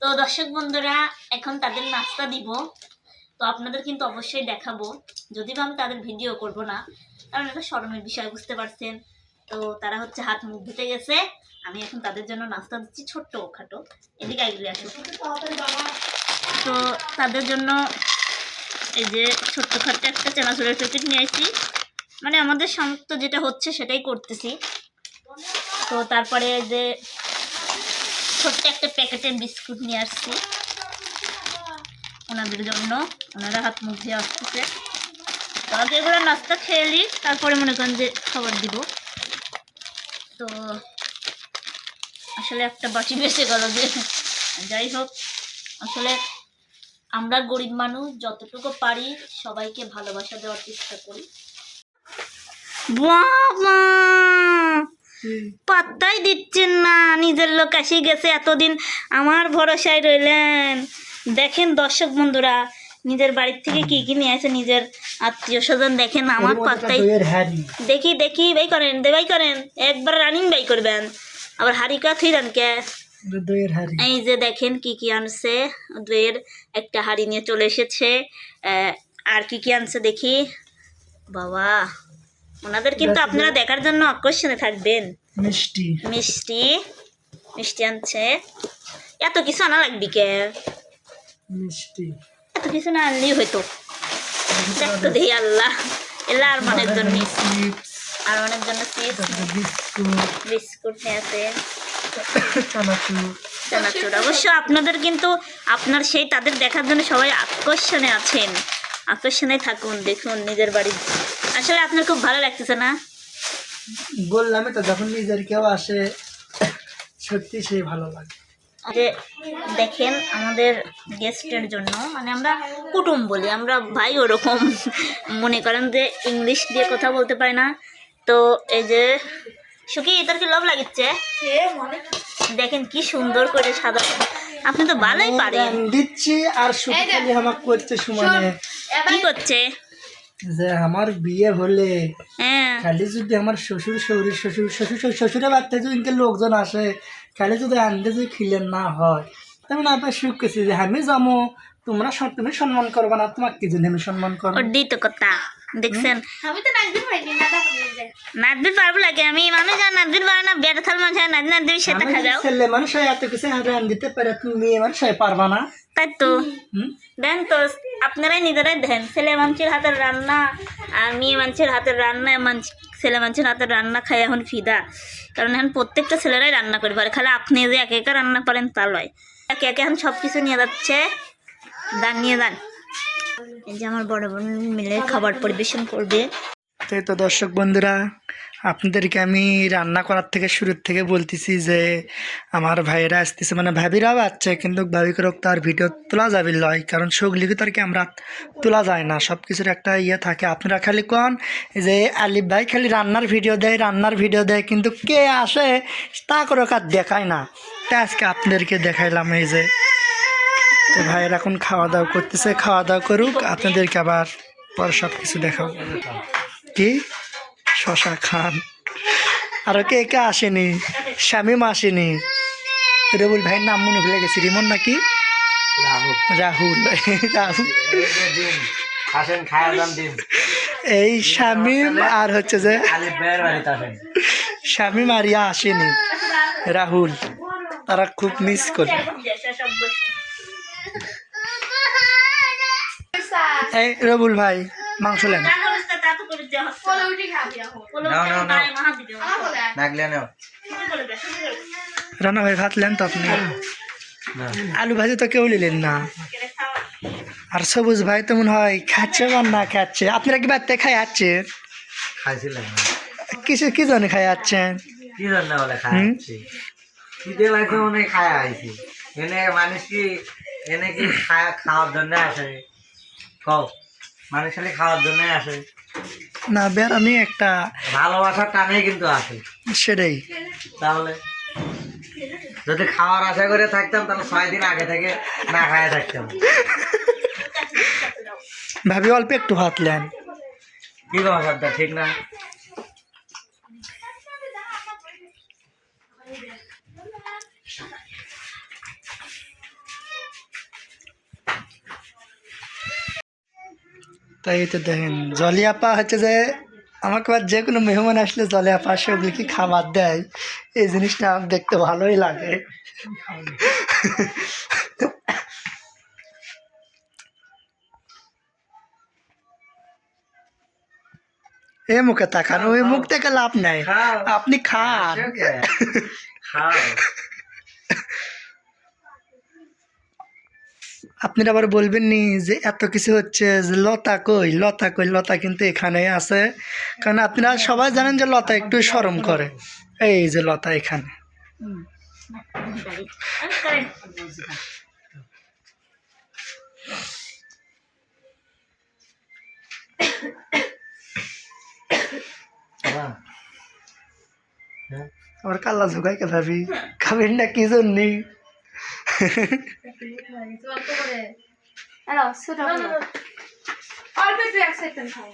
তো দর্শক বন্ধুরা, এখন তাদের নাস্তা দিব। তো আপনাদের কিন্তু অবশ্যই দেখাবো। যদি বা আমি তাদের ভিডিও করব না, কারণ এটা শরমের বিষয়, বুঝতে পারছেন? তো তারা হচ্ছে হাত মুখ ধুতে গেছে। আমি এখন তাদের জন্য নাস্তা দিচ্ছি ছোট্ট খাটো এদিকে এগুলি আসো। তো তাদের জন্য এই যে ছোট্ট খাট্ট একটা চানাচুরের প্যাকেট নিয়ে আসছি মানে আমাদের সমস্ত যেটা হচ্ছে সেটাই করতেছি। তো তারপরে যে ছোট্ট একটা প্যাকেটের বিস্কুট নিয়ে আসছি। ওনাদের জন্য। ওনারা হাত মুখ দিয়ে আসতেছে। তো আগে এগুলো নাস্তা খেয়ে নিই তারপরে মনে করেন যে খাবার দিব। তো আসলে একটা বাটি বেঁচে গেল যে। যাই হোক, আসলে আমরা গরিব মানুষ, যতটুকু পারি সবাইকে ভালোবাসা দেওয়ার চেষ্টা করি। বাবা! পাত্তাই দিচ্ছেন না নিজের লোক আসি গেছে এতদিন আমার ভরসায় রইলেন। দেখেন দর্শক বন্ধুরা নিজের বাড়ির থেকে কি কি নিয়ে আসে নিজের আত্মীয় স্বজন দেখেন আমার পাত্তাই। দেখি দেখি বাই করেন দে বাই করেন একবার রানিং বাই করবেন। আবার হারিকা থুইলেন কে? দইয়ের হাড়ি এই যে দেখেন কি কি আনছে দইয়ের একটা হাড়ি নিয়ে চলে এসেছে। আহ, আর কি কি আনছে দেখি। বাবা ওনাদের কিন্তু আপনারা দেখার জন্য আকর্ষণে থাকবেন। মিষ্টি। মিষ্টি মিষ্টি আনছে। এত কিছু আনা লাগবি কে? মিষ্টি। এত কিছু না আনলেই হয়তো দেখতো দেখি আল্লাহ। এলা আর মনের জন্য আর মনের জন্য বিস্কুট। নিয়ে আছে। চানাচুর। অবশ্য আপনাদের কিন্তু আপনার সেই তাদের দেখার জন্য সবাই আকর্ষণে আছেন। আকর্ষণে থাকুন দেখুন নিজের বাড়ি আসলে আপনার খুব ভালো লাগতেছে না? বললামই তো যখন নিজের কেউ আসে সত্যি সেই ভালো লাগে। যে দেখেন আমাদের গেস্টের জন্য মানে আমরা কুটুম বলি আমরা ভাই ওরকম। মনে করেন যে ইংলিশ দিয়ে কথা বলতে পারে না। তো এই যে সুখী এটার কি লোভ লাগিচ্ছে? দেখেন কি সুন্দর করে সাদা আপনি তো ভালোই পারেন। দিচ্ছি আর খালি আমাকে করছে সমানে কি করছে? যে আমার বিয়ে হলে হ্যাঁ। খালি যদি আমার শ্বশুর শৌরি শ্বশুর শ্বশুর শ্বশুর- শ্বশুরের বাড়িতে যদি ইনকে লোকজন আসে খালি যদি আনতে যদি খিলেন না হয় তেমন আপনার সুখ করছি যে আমি যাব তোমরা সব তুমি সম্মান করবে না তোমাকে কি জন্য আমি সম্মান করব? দিত কথা দেখছেন? আমি তো নাচতে পারিনি না নাচবির পারব লাগে আমি মানুষ যা নাচবির পারে না বেড়া থাল মানুষ নাচ নাচবি সেটা আমি খা ছেলে মানুষ হয়ে এত কিছু দিতে পারে তুমি মেয়ে মানুষ হয়ে পারবা না। তাই তো দেন তো আপনারাই নিজেরাই দেন ছেলে মানুষের হাতের রান্না আর মেয়ে মানুষের হাতের রান্না মানুষ ছেলে মানুষের হাতের রান্না খাই এখন ফিদা। কারণ এখন প্রত্যেকটা ছেলেরাই রান্না করে পারে খালি আপনি যে একে একা রান্না করেন তা লয়। একে একে এখন সব কিছু নিয়ে যাচ্ছে। দান নিয়ে যান। এই যে আমার বড় বোন মিলে খাবার পরিবেশন করবে। তাই তো দর্শক বন্ধুরা, আপনাদেরকে আমি রান্না করার থেকে শুরুর থেকে বলতেছি যে, আমার ভাইয়েরা আসতেছে মানে ভাবিরাও আসছে, কিন্তু ভাবি করে তার ভিডিও তোলা যাবে লয়। কারণ সগলিকে তার ক্যামেরা তোলা যায় না সব কিছুর একটা ইয়ে থাকে। আপনারা খালি কন যে আলিফ ভাই খালি রান্নার ভিডিও দেয়, রান্নার ভিডিও দেয়, কিন্তু কে আসে তা করে কার দেখায় না। তাই আজকে আপনাদেরকে দেখাইলাম এই যে, তো ভাইয়ের এখন খাওয়া দাওয়া করতেছে খাওয়া দাওয়া করুক, আপনাদেরকে আবার পরে সব কিছু দেখাবো। কি? শশা খান। আরও কে কে আসেনি? শামিম আসেনি। রবুল ভাইয়ের নাম মনে ভুলে গেছি। রিমন নাকি? রাহুল। রাহুল। এই শামিম আর হচ্ছে যে শামিম আর ইয়া আসেনি। রাহুল। তারা খুব মিস করে। এই রবুল ভাই মাংস লেন রানা ভাই ভাত লেন তো আপনি? আলু ভাজি তো কেউ নিলেন না। আর সবুজ ভাই তো মনে হয় খাচ্ছে বা না খাচ্ছে। আপনারা কি বাড়িতে খাই খাইছিলাম কিছু কি জন্য খাই যাচ্ছেন কি জন্য বলে লাগছে মনে হয় খায় আইছি? এনে মানুষ কি এনে কি খায়া খাওয়ার জন্য আসে? কও। মানুষ খালি খাওয়ার জন্য আসে। না বেড়ানি একটা ভালোবাসার টানে কিন্তু আসে সেটাই। তাহলে যদি খাওয়ার আশা করে থাকতাম তাহলে ছয় দিন আগে থেকে না খায় থাকতাম। ভাবি অল্প একটু হাতলেন কি ভাষাটা ঠিক না। তাই তো দেখেন জলি আপা হচ্ছে যে আমাকে আবার যে কোনো মেহমান আসলে জলে আপা সেগুলি কি খাবার দেয়। এই জিনিসটা আমার দেখতে ভালোই লাগে। এ মুখে তাকান ওই মুখ থেকে লাভ নাই। আপনি খান। খাও। আপনারা আবার বলবেন নি যে এত কিছু হচ্ছে যে লতা কই? লতা কই? লতা কিন্তু এখানে আছে। কারণ আপনারা সবাই জানেন যে লতা একটু শরম করে। এই যে লতা এখানে। আবার কাল্লা ঝুঁকাই কে ভাবি, খাবেন না কি জন্যই অল্প একটু এক সেকেন্ড খাও